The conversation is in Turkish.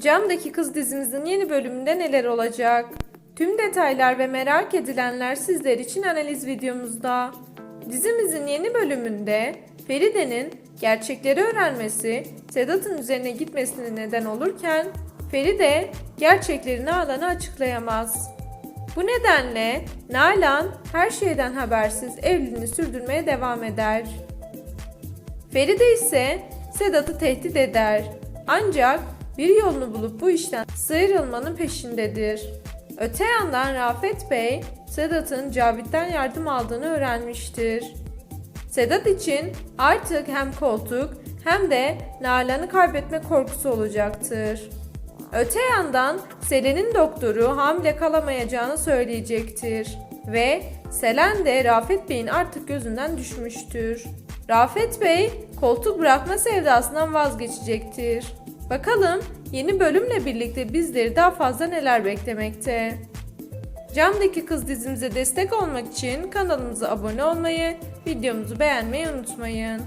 Camdaki Kız dizimizin yeni bölümünde neler olacak? Tüm detaylar ve merak edilenler sizler için analiz videomuzda. Dizimizin yeni bölümünde Feride'nin gerçekleri öğrenmesi Sedat'ın üzerine gitmesine neden olurken Feride gerçekleri Nalan'a açıklayamaz. Bu nedenle Nalan her şeyden habersiz evliliğini sürdürmeye devam eder. Feride ise Sedat'ı tehdit eder. Ancak bir yolunu bulup bu işten sıyrılmanın peşindedir. Öte yandan Rafet Bey, Sedat'ın Cavit'ten yardım aldığını öğrenmiştir. Sedat için artık hem koltuk hem de Nalan'ı kaybetme korkusu olacaktır. Öte yandan Selen'in doktoru hamile kalamayacağını söyleyecektir. Ve Selen de Rafet Bey'in artık gözünden düşmüştür. Rafet Bey koltuk bırakma sevdasından vazgeçecektir. Bakalım yeni bölümle birlikte bizleri daha fazla neler beklemekte. Camdaki Kız dizimize destek olmak için kanalımıza abone olmayı, videomuzu beğenmeyi unutmayın.